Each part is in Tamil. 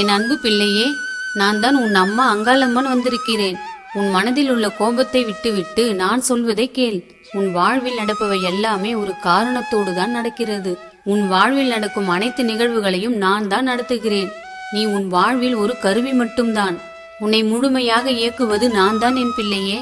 என் அன்பு பிள்ளையே நான் தான் உன் அம்மா அங்காளம்மன் வந்திருக்கிறேன். உன் மனதில் உள்ள கோபத்தை விட்டுவிட்டு நான் சொல்வதை கேள். உன் வாழ்வில் நடப்பவை எல்லாமே ஒரு காரணத்தோடு தான் நடக்கிறது. உன் வாழ்வில் நடக்கும் அனைத்து நிகழ்வுகளையும் நான் தான் நடத்துகிறேன். நீ உன் வாழ்வில் ஒரு கருவி மட்டும்தான். உன்னை முழுமையாக இயக்குவது நான் தான் என் பிள்ளையே.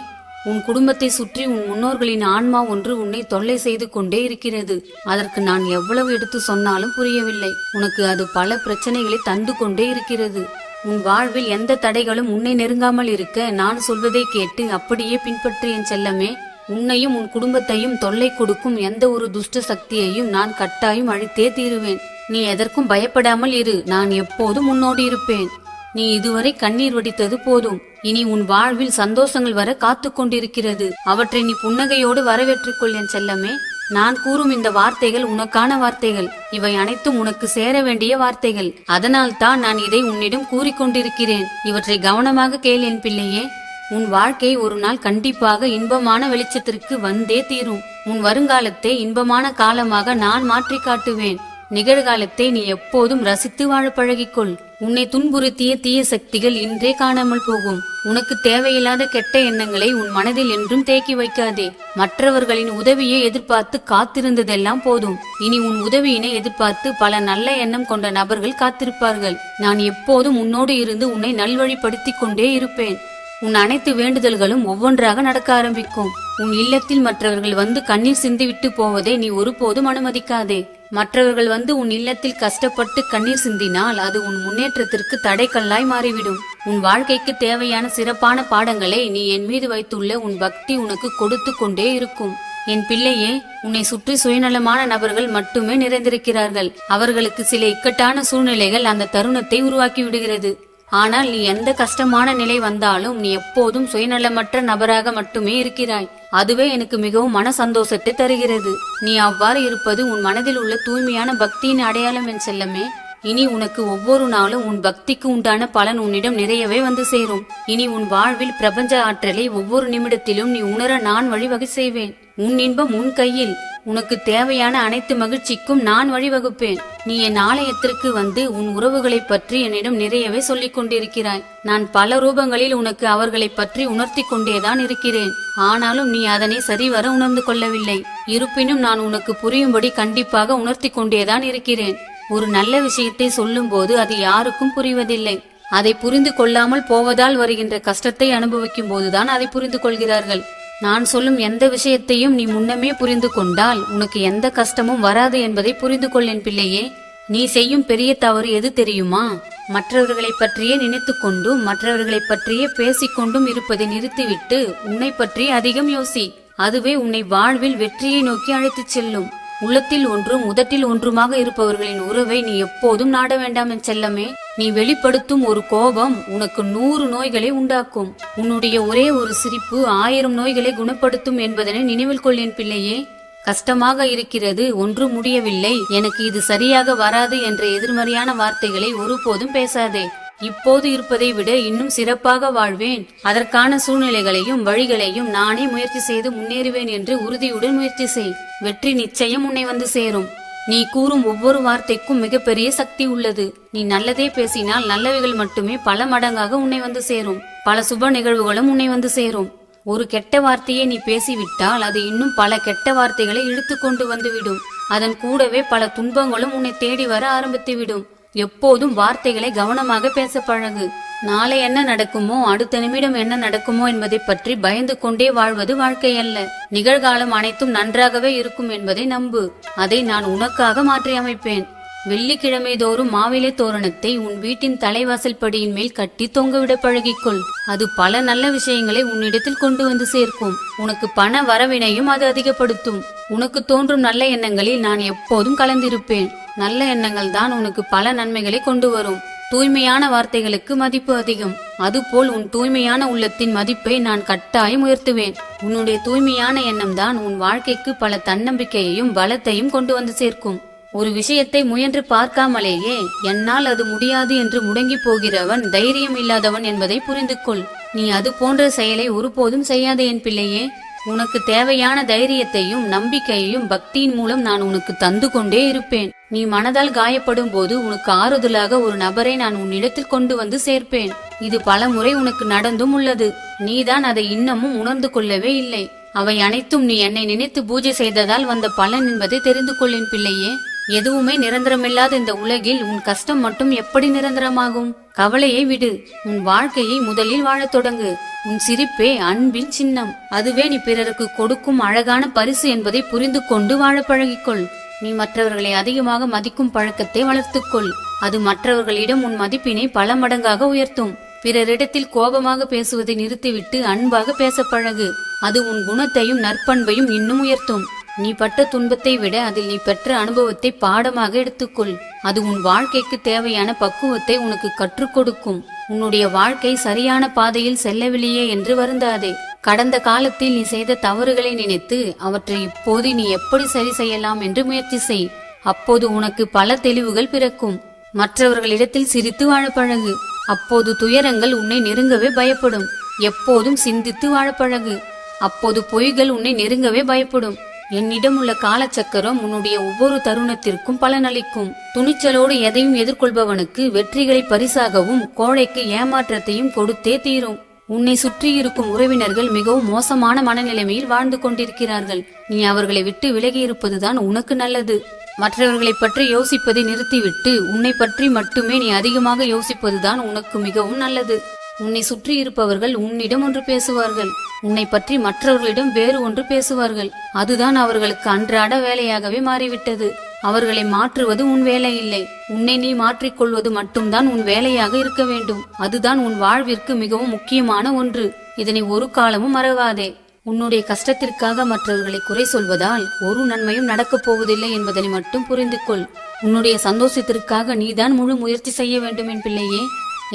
உன் குடும்பத்தை சுற்றி உன் முன்னோர்களின் ஆன்மா ஒன்று உன்னை தொல்லை செய்து கொண்டே இருக்கிறது. அதற்கு நான் எவ்வளவு எடுத்து சொன்னாலும் புரியவில்லை. உனக்கு அது பல பிரச்சனைகளை தந்து கொண்டே இருக்கிறது. உன் வாழ்வில் எந்த தடைகளும் உன்னை நெருங்காமல் இருக்க நான் சொல்வதை கேட்டு அப்படியே பின்பற்று என் செல்லமே. உன்னையும் உன் குடும்பத்தையும் தொல்லை கொடுக்கும் எந்த ஒரு துஷ்ட சக்தியையும் நான் கட்டாயம் அழித்தே தீருவேன். நீ எதற்கும் பயப்படாமல் இரு. நான் எப்போதும் உன்னோடு இருப்பேன். நீ இதுவரை கண்ணீர் வடித்தது போதும். இனி உன் வாழ்வில் சந்தோஷங்கள் வர காத்து கொண்டிருக்கிறது. அவற்றை நீ புன்னகையோடு வரவேற்றுக் கொள் என் செல்லமே. நான் கூறும் இந்த வார்த்தைகள் உனக்கான வார்த்தைகள். இவை அனைத்தும் உனக்கு சேர வேண்டிய வார்த்தைகள். அதனால் தான் நான் இதை உன்னிடம் கூறிக்கொண்டிருக்கிறேன் இவற்றை கவனமாக கேள் என் பிள்ளையே. உன் வாழ்க்கை ஒரு நாள் கண்டிப்பாக இன்பமான வெளிச்சத்திற்கு வந்தே தீரும். உன் வருங்காலத்தை இன்பமான காலமாக நான் மாற்றி காட்டுவேன். நிகழ்காலத்தை நீ எப்போதும் ரசித்து வாழ பழகிக்கொள். உன்னை துன்புறுத்திய தீய சக்திகள் இன்றே காணாமல் போகும். உனக்கு தேவையில்லாத கெட்ட எண்ணங்களை உன் மனதில் என்றும் தேக்கி வைக்காதே. மற்றவர்களின் உதவியை எதிர்பார்த்து காத்திருந்ததெல்லாம் போதும். இனி உன் உதவியினை எதிர்பார்த்து பல நல்ல எண்ணம் கொண்ட நபர்கள் காத்திருப்பார்கள். நான் எப்போதும் உன்னோடு இருந்து உன்னை நல்வழிப்படுத்திக் கொண்டே இருப்பேன். உன் அனைத்து வேண்டுதல்களும் ஒவ்வொன்றாக நடக்க ஆரம்பிக்கும். உன் இல்லத்தில் மற்றவர்கள் வந்து கண்ணீர் சிந்திவிட்டு போவதை நீ ஒருபோதும் அனுமதிக்காதே. மற்றவர்கள் வந்து உன் இல்லத்தில் கஷ்டப்பட்டு கண்ணீர் சிந்தினால் அது உன் முன்னேற்றத்திற்கு தடைக்கல்லாய் மாறிவிடும். உன் வாழ்க்கைக்கு தேவையான சிறப்பான பாடங்களை நீ என் மீது வைத்துள்ள உன் பக்தி உனக்கு கொடுத்து கொண்டே இருக்கும். என் பிள்ளையே உன்னை சுற்றி சுயநலமான நபர்கள் மட்டுமே நிறைந்திருக்கிறார்கள். அவர்களுக்கு சில இக்கட்டான சூழ்நிலைகள் அந்த தருணத்தை உருவாக்கி விடுகிறது. ஆனால் நீ எந்த கஷ்டமான நிலை வந்தாலும் நீ எப்போதும் சுயநலமற்ற நபராக மட்டுமே இருக்கிறாய். அதுவே எனக்கு மிகவும் மன சந்தோஷத்தை தருகிறது. நீ அவ்வாறு இருப்பது உன் மனதில் உள்ள தூய்மையான பக்தியின் அடையாளம் என் செல்லமே. இனி உனக்கு ஒவ்வொரு நாளும் உன் பக்திக்கு உண்டான பலன் உன்னிடம் நிறையவே வந்து சேரும். இனி உன் வாழ்வில் பிரபஞ்ச ஆற்றலை ஒவ்வொரு நிமிடத்திலும் நீ உணர நான் வழிவகை செய்வேன். உன் இன்பம் உன் கையில். உனக்கு தேவையான அனைத்து மகிழ்ச்சிக்கும் நான் வழிவகுப்பேன். நீ என் ஆலயத்திற்கு வந்து உன் உறவுகளைப் பற்றி என்னிடம் நிறையவே சொல்லிக் கொண்டிருக்கிறாய். நான் பல ரூபங்களில் உனக்கு அவர்களைப் பற்றி உணர்த்தி கொண்டேதான் இருக்கிறேன். ஆனாலும் நீ அதனை சரிவர உணர்ந்து கொள்ளவில்லை. இருப்பினும் நான் உனக்கு புரியும்படி கண்டிப்பாக உணர்த்தி கொண்டேதான் இருக்கிறேன். ஒரு நல்ல விஷயத்தை சொல்லும்போது அது யாருக்கும் புரிவதில்லை. அதை புரிந்து கொள்ளாமல் போவதால் வருகின்ற கஷ்டத்தை அனுபவிக்கும் போதுதான் அதை புரிந்து கொள்கிறார்கள். நான் சொல்லும் எந்த விஷயத்தையும் நீ முன்னமே புரிந்து கொண்டால் உனக்கு எந்த கஷ்டமும் வராது என்பதை புரிந்து கொள்ளேன் பிள்ளையே. நீ செய்யும் பெரிய தவறு எது தெரியுமா? மற்றவர்களை பற்றியே நினைத்து கொண்டும் மற்றவர்களை பற்றியே பேசிக்கொண்டும் இருப்பதை நிறுத்திவிட்டு உன்னை பற்றி அதிகம் யோசி. அதுவே உன்னை வாழ்வில் வெற்றியை நோக்கி அழைத்துச் செல்லும். உள்ளத்தில் ஒன்றும் உதட்டில் ஒன்றுமாக இருப்பவர்களின் உறவை நீ எப்போதும் நாட வேண்டாம் என் செல்லமே. நீ வெளிப்படுத்தும் ஒரு கோபம் உனக்கு நூறு நோய்களை உண்டாக்கும். உன்னுடைய ஒரே ஒரு சிரிப்பு ஆயிரம் நோய்களை குணப்படுத்தும் என்பதனை நினைவில் கொள்ளேன் பிள்ளையே. கஷ்டமாக இருக்கிறது ஒன்றும் முடியவில்லை. எனக்கு இது சரியாக வராது என்ற எதிர்மறையான வார்த்தைகளை ஒருபோதும் பேசாதே. இப்போது இருப்பதை விட இன்னும் சிறப்பாக வாழ்வேன். அதற்கான சூழ்நிலைகளையும் வழிகளையும் நானே முயற்சி செய்து முன்னேறுவேன் என்று உறுதியுடன் முயற்சி செய். வெற்றி நிச்சயம் உன்னை வந்து சேரும். நீ கூறும் ஒவ்வொரு வார்த்தைக்கும் மிகப்பெரிய சக்தி உள்ளது. நீ நல்லதே பேசினால் நல்லவைகள் மட்டுமே பல மடங்காக உன்னை வந்து சேரும். பல சுப நிகழ்வுகளும் உன்னை வந்து சேரும். ஒரு கெட்ட வார்த்தையை நீ பேசிவிட்டால் அது இன்னும் பல கெட்ட வார்த்தைகளை இழுத்து கொண்டு வந்துவிடும். அதன் கூடவே பல துன்பங்களும் உன்னை தேடி வர ஆரம்பித்துவிடும். எப்போதும் வார்த்தைகளை கவனமாக பேச பழகு. நாளை என்ன நடக்குமோ அடுத்த நிமிடம் என்ன நடக்குமோ என்பதை பற்றி பயந்து கொண்டே வாழ்வது வாழ்க்கை அல்ல நிகழ்காலம் அனைத்தும் நன்றாகவே இருக்கும் என்பதை நம்பு. அதை நான் உனக்காக மாற்றி அமைப்பேன். வெள்ளிக்கிழமை தோறும் மாவிலை தோரணத்தை உன் வீட்டின் தலைவாசல் படியின் மேல் கட்டி தொங்கவிட பழகிக்கொள். அது பல நல்ல விஷயங்களை உன்னிடத்தில் கொண்டு வந்து சேர்க்கும். உனக்கு பண வரவினையும் அது அதிகப்படுத்தும். உனக்கு தோன்றும் நல்ல எண்ணங்களில் நான் எப்போதும் கலந்திருப்பேன். நல்ல எண்ணங்கள் தான் உனக்கு பல நன்மைகளை கொண்டு வரும். தூய்மையான வார்த்தைகளுக்கு மதிப்பு அதிகம். அதுபோல் உன் தூய்மையான உள்ளத்தின் மதிப்பை நான் கட்டாயம் உயர்த்துவேன். உன்னுடைய தூய்மையான எண்ணம் தான் உன் வாழ்க்கைக்கு பல தன்னம்பிக்கையையும் பலத்தையும் கொண்டு வந்து சேர்க்கும். ஒரு விஷயத்தை முயன்று பார்க்காமலேயே என்னால் அது முடியாது என்று முடங்கி போகிறவன் தைரியம் இல்லாதவன் என்பதை புரிந்து கொள் நீ அது போன்ற செயலை ஒருபோதும் செய்யாதே என் பிள்ளையே. உனக்கு தேவையான தைரியத்தையும் நம்பிக்கையையும் பக்தியின் மூலம் நான் உனக்கு தந்து கொண்டே இருப்பேன். நீ மனதால் காயப்படும் போது உனக்கு ஆறுதலாக ஒரு நபரை நான் உன்னிடத்தில் கொண்டு வந்து சேர்ப்பேன். இது பல முறை உனக்கு நடந்தும் உள்ளது. நீதான் அதை இன்னமும் உணர்ந்து கொள்ளவே இல்லை. அவை அனைத்தும் நீ என்னை நினைத்து பூஜை செய்ததால் வந்த பலன் என்பதை தெரிந்து கொள்ளேன் பிள்ளையே. எதுவுமே நிரந்தரமில்லாத இந்த உலகில் உன் கஷ்டம் மட்டும் எப்படி நிரந்தரமாகும்? கவலையை விடு. உன் வாழ்க்கையை முதலில் வாழத் தொடங்கு. உன் சிரிப்பே அன்பின் சின்னம். அதுவே நீ பிறருக்கு கொடுக்கும் அழகான பரிசு என்பதை புரிந்து கொண்டு வாழ பழகிக்கொள். நீ மற்றவர்களை அதிகமாக மதிக்கும் பழக்கத்தை வளர்த்துக்கொள். அது மற்றவர்களிடம் உன் மதிப்பினை பல மடங்காக உயர்த்தும். பிறரிடத்தில் கோபமாக பேசுவதை நிறுத்திவிட்டு அன்பாக பேச பழகு அது உன் குணத்தையும் நற்பண்பையும் இன்னும் உயர்த்தும். நீ பட்ட துன்பத்தை விட அதில் நீ பெற்ற அனுபவத்தை பாடமாக எடுத்துக்கொள். அது உன் வாழ்க்கைக்கு தேவையான பக்குவத்தை உனக்கு கற்றுக் கொடுக்கும். உன்னுடைய வாழ்க்கை சரியான பாதையில் செல்லவில்லையே என்று வருந்தாதே. கடந்த காலத்தில் நீ செய்த தவறுகளை நினைத்து அவற்றை இப்போது நீ எப்படி சரி செய்யலாம் என்று முயற்சி செய். அப்போது உனக்கு பல தெளிவுகள் பிறக்கும். மற்றவர்களிடத்தில் சிரித்து வாழ பழகு. அப்போது துயரங்கள் உன்னை நெருங்கவே பயப்படும். எப்போதும் சிந்தித்து வாழ பழகு. அப்போது பொய்கள் உன்னை நெருங்கவே பயப்படும். என்னிடம் உள்ள காலச்சக்கரம் உன்னுடைய ஒவ்வொரு தருணத்திற்கும் பலனளிக்கும். துணிச்சலோடு எதையும் எதிர்கொள்பவனுக்கு வெற்றிகளை பரிசாகவும் கோழைக்கு ஏமாற்றத்தையும் கொடுத்தே தீரும். உன்னை சுற்றி இருக்கும் உறவினர்கள் மிகவும் மோசமான மனநிலைமையில் வாழ்ந்து கொண்டிருக்கிறார்கள். நீ அவர்களை விட்டு விலகி இருப்பதுதான் உனக்கு நல்லது. மற்றவர்களை பற்றி யோசிப்பதை நிறுத்திவிட்டு உன்னை பற்றி மட்டுமே நீ அதிகமாக யோசிப்பதுதான் உனக்கு மிகவும் நல்லது. உன்னை சுற்றி இருப்பவர்கள் உன்னிடம் ஒன்று பேசுவார்கள். உன்னை பற்றி மற்றவர்களிடம் வேறு ஒன்று பேசுவார்கள். அதுதான் அவர்களுக்கு அன்றாட வேலையாகவே மாறிவிட்டது. அவர்களை மாற்றுவது உன் வேலை இல்லை உன்னை நீ மாற்றிக்கொள்வது மட்டும்தான் உன் வேலையாக இருக்க வேண்டும். அதுதான் உன் வாழ்விற்கு மிகவும் முக்கியமான ஒன்று. இதனை ஒரு காலமும் மறவாதே. உன்னுடைய கஷ்டத்திற்காக மற்றவர்களை குறை சொல்வதால் ஒரு நன்மையும் நடக்கப் போவதில்லை என்பதனை மட்டும் புரிந்து கொள் உன்னுடைய சந்தோஷத்திற்காக நீதான் முழு முயற்சி செய்ய வேண்டும் என் பிள்ளையே.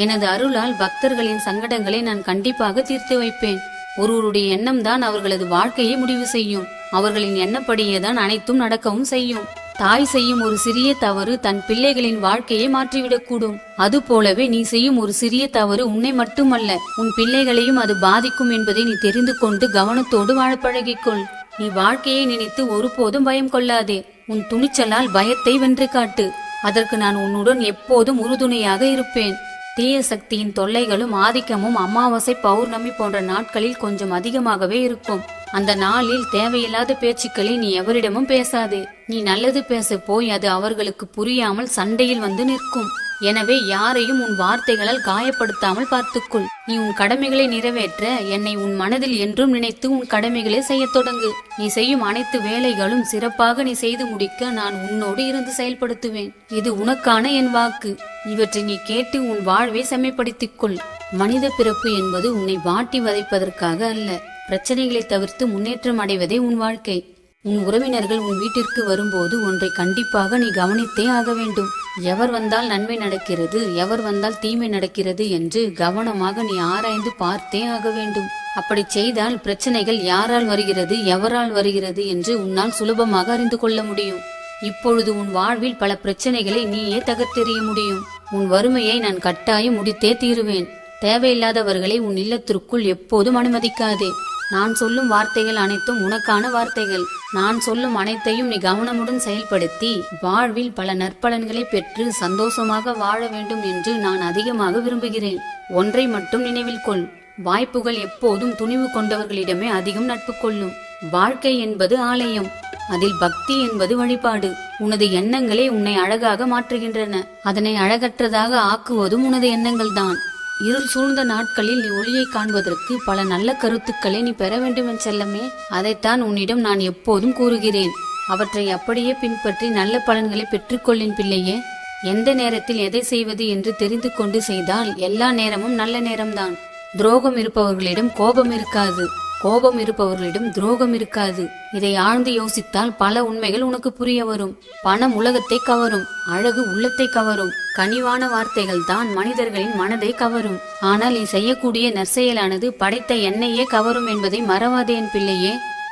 எனது அருளால் பக்தர்களின் சங்கடங்களை நான் கண்டிப்பாக தீர்த்து வைப்பேன். ஒருவருடைய எண்ணம் தான் அவர்களது வாழ்க்கையை முடிவு செய்யும். அவர்களின் எண்ணப்படியே தான் அனைத்தும் நடக்கவும் செய்யும். தாய் செய்யும் ஒரு சிறிய தவறு தன் பிள்ளைகளின் வாழ்க்கையை மாற்றிவிடக்கூடும். அது போலவே நீ செய்யும் ஒரு சிறிய தவறு உன்னை மட்டுமல்ல உன் பிள்ளைகளையும் அது பாதிக்கும் என்பதை நீ தெரிந்து கொண்டு கவனத்தோடு வாழ பழகிக்கொள். நீ வாழ்க்கையை நினைத்து ஒருபோதும் பயம் கொள்ளாதே. உன் துணிச்சலால் பயத்தை வென்று காட்டு. அதற்கு நான் உன்னுடன் எப்போதும் உறுதுணையாக இருப்பேன். தீய சக்தியின் தொல்லைகளும் ஆதிக்கமும் அமாவாசை பௌர்ணமி போன்ற நாட்களில் கொஞ்சம் அதிகமாகவே இருக்கும். அந்த நாளில் தேவையில்லாத பேச்சுக்களை நீ எவரிடமும் பேசாதே. நீ நல்லது பேச போய் அது அவர்களுக்கு புரியாமல் சண்டையில் வந்து நிற்கும். எனவே யாரையும் உன் வார்த்தைகளால் காயப்படுத்தாமல் பார்த்துக்கொள். நீ உன் கடமைகளை நிறைவேற்ற என்னை உன் மனதில் என்றும் நினைத்து உன் கடமைகளை செய்யத் தொடங்கு. நீ செய்யும் அனைத்து வேலைகளும் சிறப்பாக நீ செய்து முடிக்க நான் உன்னோடு இருந்து செயல்படுத்துவேன். இது உனக்கான என் வாக்கு. இவற்றை நீ கேட்டு உன் வாழ்வை செம்மைப்படுத்திக் கொள். மனித பிறப்பு என்பது உன்னை வாட்டி வதைப்பதற்காக அல்ல. பிரச்சனைகளை தவிர்த்து முன்னேற்றம் அடைவதே உன் வாழ்க்கை. உன் உறவினர்கள் உன் வீட்டிற்கு வரும்போது ஒன்றை கண்டிப்பாக நீ கவனித்தே ஆக வேண்டும். எவர் வந்தால் நன்மை நடக்கிறது எவர் வந்தால் தீமை நடக்கிறது என்று கவனமாக நீ ஆராய்ந்து பார்த்தே ஆக வேண்டும். அப்படி செய்தால் பிரச்சனைகள் யாரால் வருகிறது எவரால் வருகிறது என்று உன்னால் சுலபமாக அறிந்து கொள்ள முடியும். இப்பொழுது உன் வாழ்வில் பல பிரச்சனைகளை நீயே தகர்த்தெறிய முடியும். உன் வறுமையை நான் கட்டாயம் முடித்தே தீருவேன். தேவையில்லாதவர்களை உன் இல்லத்திற்குள் எப்போதும் அனுமதிக்காதே. நான் சொல்லும் வார்த்தைகள் அனைத்தும் உனக்கான வார்த்தைகள். நான் சொல்லும் அனைத்தையும் நீ கவனமுடன் செயல்படுத்தி வாழ்வில் பல நற்பலன்களை பெற்று சந்தோஷமாக வாழ வேண்டும் என்று நான் அதிகமாக விரும்புகிறேன். ஒன்றை மட்டும் நினைவில் கொள். வாய்ப்புகள் எப்போதும் துணிவு கொண்டவர்களிடமே அதிகம் நட்பு கொள்ளும். வாழ்க்கை என்பது ஆலயம். அதில் பக்தி என்பது வழிபாடு. உனது எண்ணங்களே உன்னை அழகாக மாற்றுகின்றன. அதனை அழகற்றதாக ஆக்குவதும் உனது எண்ணங்கள் தான் இருள் சூழ்ந்த நாட்களில் நீ ஒளியை காண்பதற்கு பல நல்ல கருத்துக்களை நீ பெற வேண்டும் செல்லமே. அதைத்தான் உன்னிடம் நான் எப்போதும் கூறுகிறேன். அவற்றை அப்படியே பின்பற்றி நல்ல பலன்களை பெற்றுக்கொள்ளின் பிள்ளையே. எந்த நேரத்தில் எதை செய்வது என்று தெரிந்து கொண்டு செய்தால் எல்லா நேரமும் நல்ல நேரம்தான். துரோகம் இருப்பவர்களிடம் கோபம் இருக்காது. கோபம் இருப்பவர்களிடம் துரோகம் இருக்காது. இதை ஆழ்ந்து யோசித்தால் பல உண்மைகள் உனக்கு புரிய வரும். பணம் உலகத்தை கவரும். அழகு உள்ளத்தை கவரும். கனிவான வார்த்தைகள் தான் மனிதர்களின் மனதை கவரும். ஆனால் நீ செய்யக்கூடிய நற்செயலானது படைத்த எண்ணெயே கவரும் என்பதை மறவாதே என் பிள்ளையே.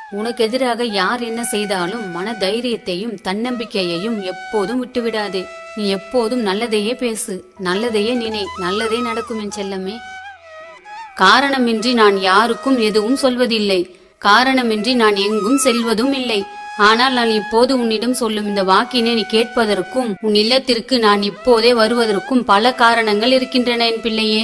உனக்கு எதிராக யார் என்ன செய்தாலும் மன தைரியத்தையும் தன்னம்பிக்கையையும் எப்போதும் விட்டுவிடாதே. நீ எப்போதும் நல்லதையே பேசு. நல்லதையே நினை. நல்லதே நடக்கும் என் செல்லமே. காரணமின்றி நான் யாருக்கும் எதுவும் சொல்வதில்லை. காரணமின்றி நான் எங்கும் செல்வதும் இல்லை. ஆனால் நான் இப்போது உன்னிடம் சொல்லும் இந்த வாக்கினை நீ கேட்பதற்கும் உன் இல்லத்திற்கு நான் இப்போதே வருவதற்கும் பல காரணங்கள் இருக்கின்றன என் பிள்ளையே.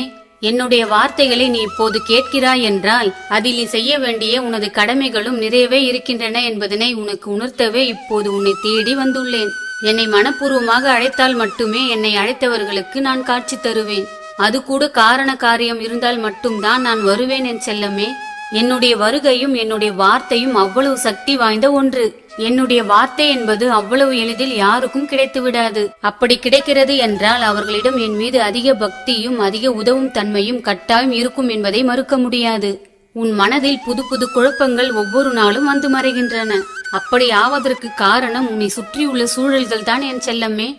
என்னுடைய வார்த்தைகளை நீ இப்போது கேட்கிறாய் என்றால் அதில் நீ செய்ய வேண்டிய உனது கடமைகளும் நிறையவே இருக்கின்றன என்பதனை உனக்கு உணர்த்தவே இப்போது உன்னை தேடி வந்துள்ளேன். என்னை மனப்பூர்வமாக அழைத்தால் மட்டுமே என்னை அழைத்தவர்களுக்கு நான் காட்சி தருவேன். அது கூட காரண காரியம் இருந்தால் மட்டும்தான் நான் வருவேன் என் செல்லமே. என்னுடைய வருகையும் என்னுடைய வார்த்தையும் அவ்வளவு சக்தி வாய்ந்த ஒன்று. என்னுடைய வார்த்தை என்பது அவ்வளவு எளிதில் யாருக்கும் கிடைத்து விடாது. அப்படி கிடைக்கிறது என்றால் அவர்களிடம் என் மீது அதிக பக்தியும் அதிக உதவும் தன்மையும் கட்டாயம் இருக்கும் என்பதை மறுக்க முடியாது. உன் மனதில் புது புது குழப்பங்கள் ஒவ்வொரு நாளும் வந்து மறைகின்றன. அப்படி ஆவதற்கு காரணம் உன்னை சுற்றியுள்ள சூழல்கள் தான் என் செல்லமே.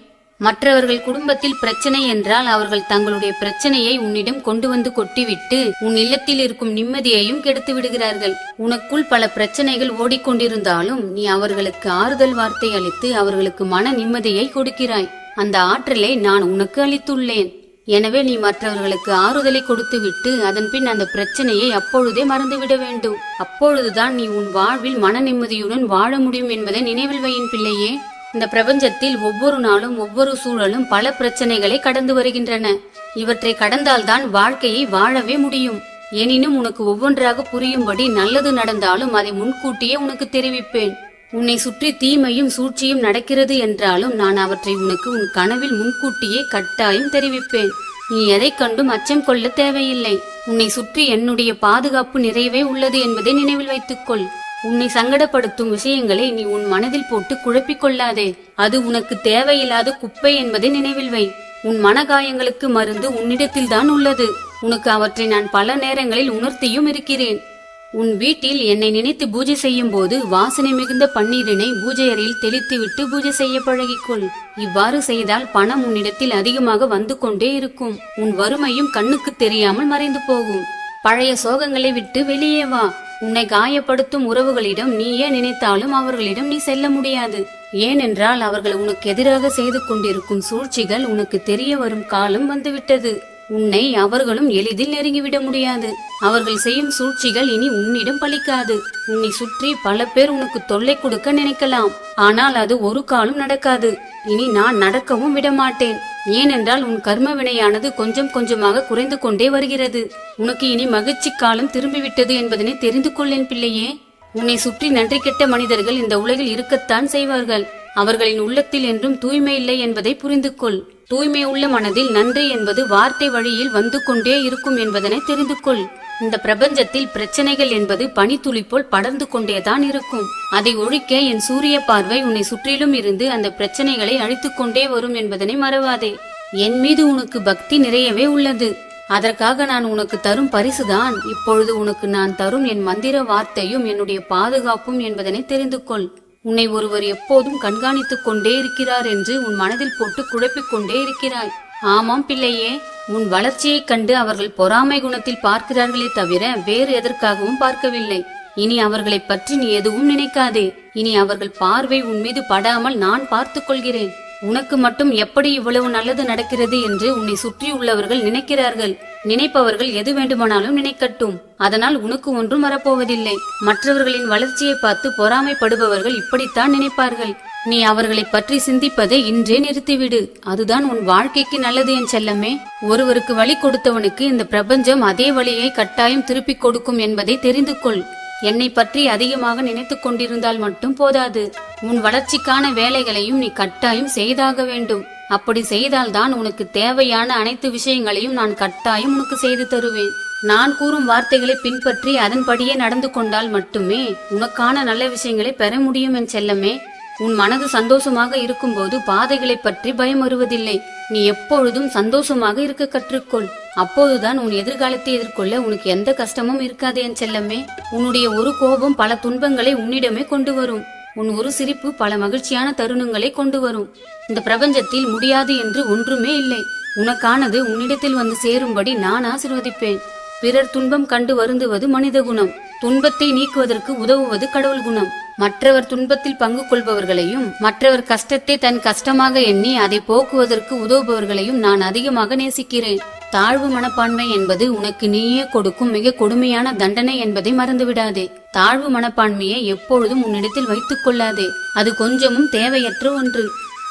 மற்றவர்கள் குடும்பத்தில் பிரச்சனை என்றால் அவர்கள் தங்களுடைய பிரச்சனையை உன்னிடம் கொண்டு வந்து கொட்டிவிட்டு உன் இல்லத்தில் இருக்கும் நிம்மதியையும் கெடுத்து விடுகிறார்கள். உனக்குள் பல பிரச்சனைகள் ஓடிக்கொண்டிருந்தாலும் நீ அவர்களுக்கு ஆறுதல் வார்த்தை அளித்து அவர்களுக்கு மன நிம்மதியை கொடுக்கிறாய். அந்த ஆற்றலை நான் உனக்கு அளித்துள்ளேன். எனவே நீ மற்றவர்களுக்கு ஆறுதலை கொடுத்துவிட்டு அதன்பின் அந்த பிரச்சனையை அப்பொழுதே மறந்துவிட வேண்டும். அப்பொழுதுதான் நீ உன் வாழ்வில் மன நிம்மதியுடன் வாழ முடியும் என்பதை நினைவில் வையின் பிள்ளையே. இந்த பிரபஞ்சத்தில் ஒவ்வொரு நாளும் ஒவ்வொரு சூழலும் பல பிரச்சனைகளை கடந்து வருகின்றன. இவற்றை கடந்தால்தான் வாழ்க்கையை வாழவே முடியும். எனினும் உனக்கு ஒவ்வொன்றாக புரியும்படி நல்லது நடந்தாலும் அதை முன்கூட்டியே உனக்கு தெரிவிப்பேன். உன்னை சுற்றி தீமையும் சூழ்ச்சியும் நடக்கிறது என்றாலும் நான் அவற்றை உனக்கு உன் கனவில் முன்கூட்டியே கட்டாயம் தெரிவிப்பேன். நீ எதைக் கண்டும் அச்சம் கொள்ள தேவையில்லை. உன்னை சுற்றி என்னுடைய பாதுகாப்பு நிறையவே உள்ளது என்பதை நினைவில் வைத்துக்கொள். உன்னை சங்கடப்படுத்தும் விஷயங்களை நீ உன் மனதில் போட்டு குழப்பிக் கொள்ளாதே அது உனக்கு தேவையில்லாத குப்பை என்பதை நினைவில் வை. உன் மனகாயங்களுக்கு மருந்து உன்னிடத்தில் தான் உள்ளது. உனக்கு அவற்றை நான் பல நேரங்களில் உணர்த்தியும் இருக்கிறேன். உன் வீட்டில் என்னை நினைத்து பூஜை செய்யும் போது வாசனை மிகுந்த பன்னீரினை பூஜை அறையில் தெளித்துவிட்டு பூஜை செய்ய பழகிக்கொள். இவ்வாறு செய்தால் பணம் உன்னிடத்தில் அதிகமாக வந்து கொண்டே இருக்கும். உன் வறுமையும் கண்ணுக்கு தெரியாமல் மறைந்து போகும். பழைய சோகங்களை விட்டு வெளியே வா. உன்னை காயப்படுத்தும் உறவுகளிடம் நீயே நினைத்தாலும் அவர்களிடம் நீ செல்ல முடியாது. ஏனென்றால் அவர்கள் உனக்கு எதிராக செய்து கொண்டிருக்கும் சூழ்ச்சிகள் உனக்கு தெரிய வரும் காலம் வந்துவிட்டது. உன்னை அவர்களும் எளிதில் நெருங்கிவிட முடியாது. அவர்கள் செய்யும் சூழ்ச்சிகள் இனி உன்னிடம் பலிக்காது. உன்னை சுற்றி பல பேர் உனக்கு தொல்லை கொடுக்க நினைக்கலாம். ஆனால் அது ஒரு காலம் நடக்காது. இனி நான் நடக்கவும் விட மாட்டேன் ஏனென்றால் உன் கர்ம வினையானது கொஞ்சம் கொஞ்சமாக குறைந்து கொண்டே வருகிறது. உனக்கு இனி மகிழ்ச்சி காலம் திரும்பிவிட்டது என்பதனை தெரிந்து கொள்ளேன் பிள்ளையே. உன்னை சுற்றி நன்றி கெட்ட மனிதர்கள் இந்த உலகில் இருக்கத்தான் செய்வார்கள். அவர்களின் உள்ளத்தில் என்றும் தூய்மை இல்லை என்பதை புரிந்து கொள் தூய்மை உள்ள மனதில் நன்றி என்பது வார்த்தை வழியில் வந்து கொண்டே இருக்கும் என்பதனை தெரிந்து கொள் இந்த பிரபஞ்சத்தில் பிரச்சனைகள் என்பது பனித்துளி போல் படர்ந்து கொண்டேதான் இருக்கும். அதை ஒழிக்க என் சூரிய பார்வை உன்னை சுற்றிலும் இருந்து அந்த பிரச்சனைகளை அழித்துக் கொண்டே வரும் என்பதனை மறவாதே. என் மீது உனக்கு பக்தி நிறையவே உள்ளது. அதற்காக நான் உனக்கு தரும் பரிசுதான். இப்பொழுது உனக்கு நான் தரும் என் மந்திர வார்த்தையும் என்னுடைய பாதுகாப்பும் என்பதனை தெரிந்து கொள் உன்னை ஒருவர் எப்போதும் கண்காணித்துக் கொண்டே இருக்கிறார் என்று உன் மனதில் போட்டு குழப்பிக் கொண்டே இருக்கிறாய். ஆமாம் பிள்ளையே உன் வளர்ச்சியைக் கண்டு அவர்கள் பொறாமை குணத்தில் பார்க்கிறார்களே தவிர வேறு எதற்காகவும் பார்க்கவில்லை. இனி அவர்களைப் பற்றி நீ எதுவும் நினைக்காதே. இனி அவர்கள் பார்வை உன் மீது படாமல் நான் பார்த்துக் கொள்கிறேன். உனக்கு மட்டும் எப்படி இவ்வளவு நல்லது நடக்கிறது என்று உன்னை சுற்றியுள்ளவர்கள் நினைக்கிறார்கள். நினைப்பவர்கள் எது வேண்டுமானாலும் நினைக்கட்டும். அதனால் உனக்கு ஒன்றும் வரப்போவதில்லை. மற்றவர்களின் வளர்ச்சியை பார்த்து பொறாமைப்படுபவர்கள் இப்படித்தான் நினைப்பார்கள். நீ அவர்களை பற்றி சிந்திப்பதை இன்றே நிறுத்திவிடு. அதுதான் உன் வாழ்க்கைக்கு நல்லது என் செல்லமே. ஒருவருக்கு வழி கொடுத்தவனுக்கு இந்த பிரபஞ்சம் அதே வழியை கட்டாயம் திருப்பிக் கொடுக்கும் என்பதை தெரிந்து கொள். என்னை பற்றி அதிகமாக நினைத்துக் கொண்டிருந்தால் மட்டும் போதாது. உன் வளர்ச்சிக்கான வேலைகளையும் நீ கட்டாயம் செய்தாக வேண்டும். அப்படி செய்தால்தான் உனக்கு தேவையான அனைத்து விஷயங்களையும் நான் கட்டாயம் உனக்கு செய்து தருவேன். நான் கூறும் வார்த்தைகளை பின்பற்றி அதன்படியே நடந்து கொண்டால் மட்டுமே உனக்கான நல்ல விஷயங்களை பெற முடியும் என் செல்லமே. உன் மனது சந்தோஷமாக இருக்கும்போது பாதைகளை பற்றி பயம் வருவதில்லை நீ எப்பொழுதும் சந்தோஷமாக இருக்க கற்றுக்கொள். அப்போதுதான் உன் எதிர்காலத்தை எதிர்கொள்ள உனக்கு எந்த கஷ்டமும் இருக்காது என் செல்லமே. உன்னுடைய ஒரு கோபம் பல துன்பங்களை உன்னிடமே கொண்டு வரும். உன் ஒரு சிரிப்பு பல மகிழ்ச்சியான தருணங்களை கொண்டு வரும். இந்த பிரபஞ்சத்தில் முடியாது என்று ஒன்றுமே இல்லை. உனக்கானது உன்னிடத்தில் வந்து சேரும்படி நான் ஆசிர்வதிப்பேன். பிறர் துன்பம் கண்டு வருந்துவது மனித குணம். துன்பத்தை நீக்குவதற்கு உதவுவது கடவுள் குணம். மற்றவர் துன்பத்தில் பங்கு கொள்பவர்களையும் மற்றவர் கஷ்டத்தை தன் கஷ்டமாக எண்ணி அதை போக்குவதற்கு உதவுபவர்களையும் நான் அதிகமாக நேசிக்கிறேன். தாழ்வு மனப்பான்மை என்பது உனக்கு நீயே கொடுக்கும் மிக கொடுமையான தண்டனை என்பதை மறந்துவிடாதே. தாழ்வு மனப்பான்மையை எப்பொழுதும் உன்னிடத்தில் வைத்துக் கொள்ளாதே. அது கொஞ்சமும் தேவையற்ற ஒன்று.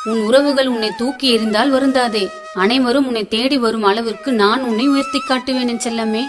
உன் உறவுகள் உன்னை தூக்கி எறிந்தால் வருந்தாதே. அனைவரும் உன்னை தேடி வரும் அளவிற்கு நான் உன்னை உயர்த்தி காட்டுவேன் என் செல்லமே.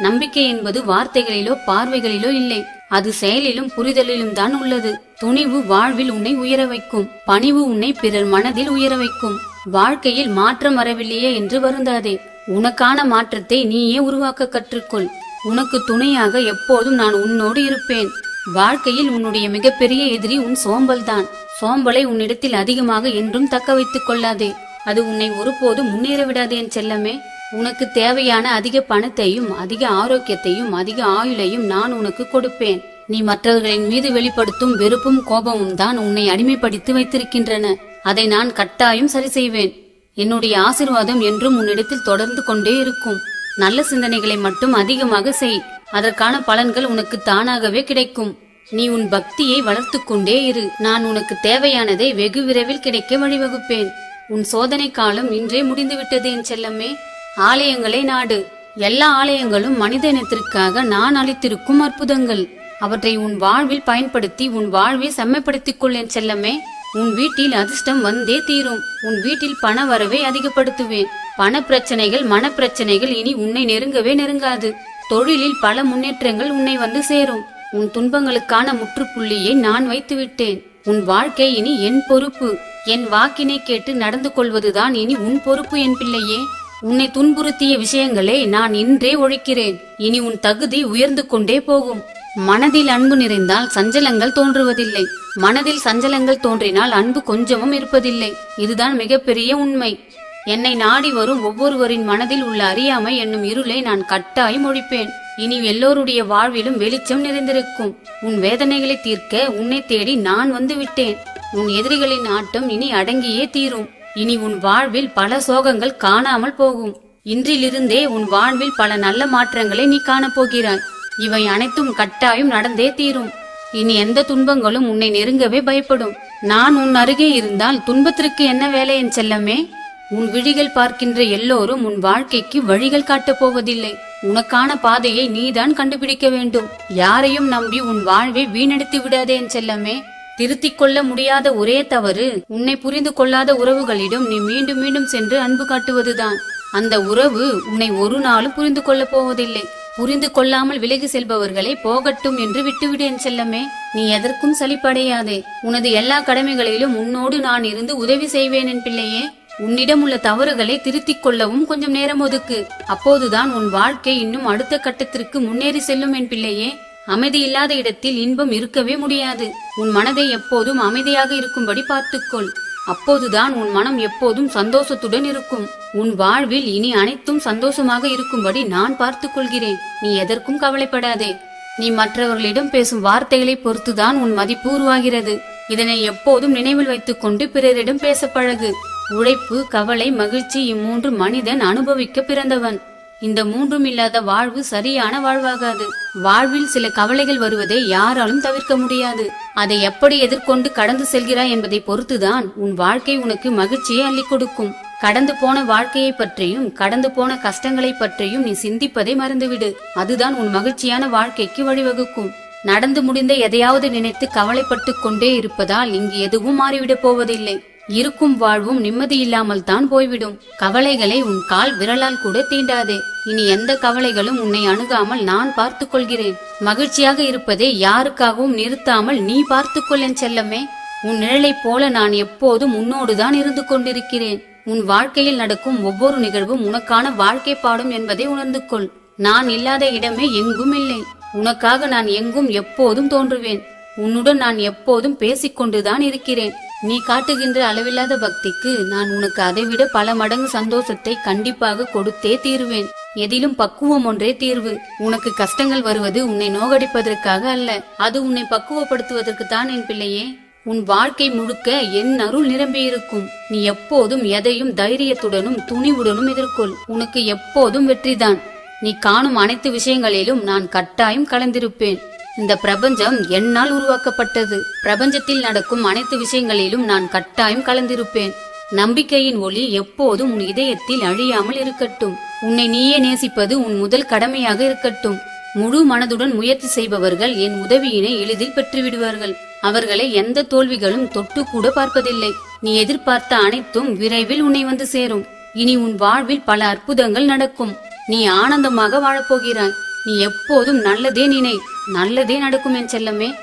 நம்பிக்கை என்பது வார்த்தைகளிலோ பார்வைகளிலோ இல்லை. அது செயலிலும் புரிதலிலும் தான் உள்ளது. துணிவு வாழ்வில் உன்னை உயர வைக்கும். பணிவு உன்னை பிறர் மனதில் உயர வைக்கும். வாழ்க்கையில் மாற்றம் வரவில்லையே என்று வருந்தாதே. உனக்கான மாற்றத்தை நீயே உருவாக்க கற்றுக்கொள். உனக்கு துணையாக எப்போதும் நான் உன்னோடு இருப்பேன். வாழ்க்கையில் உன்னுடைய மிகப்பெரிய எதிரி உன் சோம்பல்தான். சோம்பலை உன்னிடத்தில் அதிகமாக என்றும் தக்க வைத்துக் கொள்ளாதே. அது உன்னை ஒருபோதும் முன்னேறவிடாதேன் என் செல்லமே. உனக்கு தேவையான அதிக பணத்தையும் அதிக ஆரோக்கியத்தையும் அதிக ஆயுளையும் நான் உனக்கு கொடுப்பேன். நீ மற்றவர்களின் மீது வெளிப்படுத்தும் வெறுப்பும் கோபமும் தான் உன்னை அடிமைப்படுத்தி வைத்திருக்கின்றன. அதை நான் கட்டாயம் சரி செய்வேன். என்னுடைய ஆசிர்வாதம் என்றும் உன்னிடத்தில் தொடர்ந்து கொண்டே இருக்கும். நல்ல சிந்தனைகளை மட்டும் அதிகமாக செய். அதற்கான பலன்கள் உனக்கு தானாகவே கிடைக்கும். நீ உன் பக்தியை வளர்த்து கொண்டே இரு. நான் உனக்கு தேவையானதை வெகு விரைவில் கிடைக்க வழிவகுப்பேன். உன் சோதனை காலம் இன்றே முடிந்துவிட்டது என் செல்லமே. ஆலயங்களை நாடு. எல்லா ஆலயங்களும் மனித இனத்திற்காக நான் அளித்திருக்கும் அற்புதங்கள். அவற்றை உன் வாழ்வில் பயன்படுத்தி உன் வாழ்வை செம்மைப்படுத்திக் கொள் என் செல்லமே. உன் வீட்டில் அதிர்ஷ்டம் வந்தே தீரும். உன் வீட்டில் பண வரவை அதிகப்படுத்துவேன். பண பிரச்சனைகள் மனப்பிரச்சனைகள் இனி உன்னை நெருங்கவே நெருங்காது. தொழிலில் பல முன்னேற்றங்கள் உன்னை வந்து சேரும். உன் துன்பங்களுக்கான முற்றுப்புள்ளியை நான் வைத்துவிட்டேன். உன் வாழ்க்கை இனி என் பொறுப்பு. என் வாக்கினை கேட்டு நடந்து கொள்வதுதான் இனி உன் பொறுப்பு என் பிள்ளையே. உன்னை துன்புறுத்திய விஷயங்களை நான் இன்றே ஒழிக்கிறேன். இனி உன் தகுதி உயர்ந்து கொண்டே போகும். மனதில் அன்பு நிறைந்தால் சஞ்சலங்கள் தோன்றுவதில்லை. மனதில் சஞ்சலங்கள் தோன்றினால் அன்பு கொஞ்சமும் இருப்பதில்லை. இதுதான் மிகப்பெரிய உண்மை. என்னை நாடி வரும் ஒவ்வொருவரின் மனதில் உள்ள அறியாமை என்னும் இருளை நான் கட்டாயம் ஒழிப்பேன். இனி எல்லோருடைய வாழ்விலும் வெளிச்சம் நிறைந்திருக்கும். உன் வேதனைகளை தீர்க்க உன்னை தேடி நான் வந்து விட்டேன் உன் எதிரிகளின் ஆட்டம் இனி அடங்கியே தீரும். இனி உன் வாழ்வில் பல சோகங்கள் காணாமல் போகும். இன்றிலிருந்தே உன் வாழ்வில் பல நல்ல மாற்றங்களை நீ காணப்போகிறாய். இவை அனைத்தும் கட்டாயம் நடந்தே தீரும். இனி எந்த துன்பங்களும் உன்னை நெருங்கவே பயப்படும். நான் உன் அருகே இருந்தால் துன்பத்திற்கு என்ன வேலை என் செல்லமே? உன் விழிகள் பார்க்கின்ற எல்லோரும் உன் வாழ்க்கைக்கு வழிகள் காட்டப் போவதில்லை. உனக்கான பாதையை நீதான் கண்டுபிடிக்க வேண்டும். யாரையும் நம்பி உன் வாழ்வை வீணடித்து விடாதே என் செல்லமே. திருத்திக் கொள்ள முடியாத ஒரே தவறு உன்னை புரிந்து கொள்ளாத உறவுகளிடம் நீ மீண்டும் மீண்டும் சென்று அன்பு காட்டுவதுதான். அந்த உறவு உன்னை ஒரு நாளும் புரிந்து கொள்ளப் போவதில்லை. புரிந்து கொள்ளாமல் விலகி செல்பவர்களை போகட்டும் என்று விட்டுவிடு என் செல்லமே. நீ எதற்கும் சலிப்படையாதே. உனது எல்லா கடமைகளிலும் உன்னோடு நான் இருந்து உதவி செய்வேன் என் பிள்ளையே. உன்னிடம் உள்ள தவறுகளை திருத்திக் கொள்ளவும் கொஞ்சம் நேரம் ஒதுக்கு. அப்போதுதான் உன் வாழ்க்கை இன்னும் அடுத்த கட்டத்திற்கு முன்னேறி செல்லும் என் பிள்ளையே. அமைதி இல்லாத இடத்தில் இன்பம் இருக்கவே முடியாது. உன் மனதை எப்போதும் அமைதியாக இருக்கும்படி பார்த்துக்கொள். அப்போதுதான் உன் மனம் எப்போதும் சந்தோஷத்துடன் இருக்கும். உன் வாழ்வில் இனி அனைத்தும் சந்தோஷமாக இருக்கும்படி நான் பார்த்துக் கொள்கிறேன் நீ எதற்கும் கவலைப்படாதே. நீ மற்றவர்களிடம் பேசும் வார்த்தைகளை பொறுத்துதான் உன் மதிப்பு உருவாகிறது. இதனை எப்போதும் நினைவில் வைத்துக்கொண்டு பிறரிடம் பேச பழகு உழைப்பு கவலை மகிழ்ச்சி இம்மூன்று மனிதன் அனுபவிக்க பிறந்தவன். இந்த மூன்றும் இல்லாத வாழ்வு சரியான வாழ்வாகாது. வாழ்வில் சில கவலைகள் வருவதை யாராலும் தவிர்க்க முடியாது. அதை எப்படி எதிர்கொண்டு கடந்து செல்கிறாய் என்பதை பொறுத்துதான் உன் வாழ்க்கை உனக்கு மகிழ்ச்சியை அள்ளிக் கொடுக்கும். கடந்து போன வாழ்க்கையை பற்றியும் கடந்து போன கஷ்டங்களை பற்றியும் நீ சிந்திப்பதை மறந்துவிடு. அதுதான் உன் மகிழ்ச்சியான வாழ்க்கைக்கு வழிவகுக்கும். நடந்து முடிந்த எதையாவது நினைத்து கவலைப்பட்டு கொண்டே இருப்பதால் இங்கு எதுவும் மாறிவிடப் போவதில்லை. இருக்கும் வாழ்வும் நிம்மதி இல்லாமல் தான் போய்விடும். கவலைகளை உன் கால் விரலால் கூட தீண்டாதே. இனி எந்த கவலைகளும் உன்னை அணுகாமல் நான் பார்த்து கொள்கிறேன் மகிழ்ச்சியாக இருப்பதை யாருக்காகவும் நிறுத்தாமல் நீ பார்த்துக்கொள் என் செல்லமே. உன் நிழலைப் போல நான் எப்போதும் உன்னோடுதான் இருந்து கொண்டிருக்கிறேன். உன் வாழ்க்கையில் நடக்கும் ஒவ்வொரு நிகழ்வும் உனக்கான வாழ்க்கை பாடும் என்பதை உணர்ந்து கொள். நான் இல்லாத இடமே எங்கும் இல்லை. உனக்காக நான் எங்கும் எப்போதும் தோன்றுவேன். உன்னுடன் நான் எப்போதும் பேசிக்கொண்டுதான் இருக்கிறேன். நீ காட்டுகின்ற அளவில்லாத பக்திக்கு நான் உனக்கு அதைவிட பல மடங்கு சந்தோஷத்தை கண்டிப்பாக கொடுத்தே தீருவேன். எதிலும் பக்குவம் ஒன்றே தீர்வு. உனக்கு கஷ்டங்கள் வருவது உன்னை நோகடிப்பதற்காக அல்ல. அது உன்னை பக்குவப்படுத்துவதற்கு தான் என் பிள்ளையே. உன் வாழ்க்கை முழுக்க என் அருள் நிரம்பியிருக்கும். நீ எப்போதும் எதையும் தைரியத்துடனும் துணிவுடனும் எதிர்கொள். உனக்கு எப்போதும் வெற்றிதான். நீ காணும் அனைத்து விஷயங்களிலும் நான் கட்டாயம் கலந்திருப்பேன். இந்த பிரபஞ்சம் என்னால் உருவாக்கப்பட்டது. பிரபஞ்சத்தில் நடக்கும் அனைத்து விஷயங்களிலும் நான் கட்டாயம் கலந்திருப்பேன். நம்பிக்கையின் ஒளி எப்போதும் உன் இதயத்தில் அழியாமல் இருக்கட்டும். உன்னை நீயே நேசிப்பது உன் முதல் கடமையாக இருக்கட்டும். முழு மனதுடன் முயற்சி செய்பவர்கள் என் உதவியினை எளிதில் பெற்றுவிடுவார்கள். அவர்களை எந்த தோல்விகளும் தொட்டு கூட பார்ப்பதில்லை. நீ எதிர்பார்த்த அனைத்தும் விரைவில் உன்னை வந்து சேரும். இனி உன் வாழ்வில் பல அற்புதங்கள் நடக்கும். நீ ஆனந்தமாக வாழப்போகிறாய். நீ எப்போதும் நல்லதே நினை. நல்லதே நடக்கும் என் செல்லமே.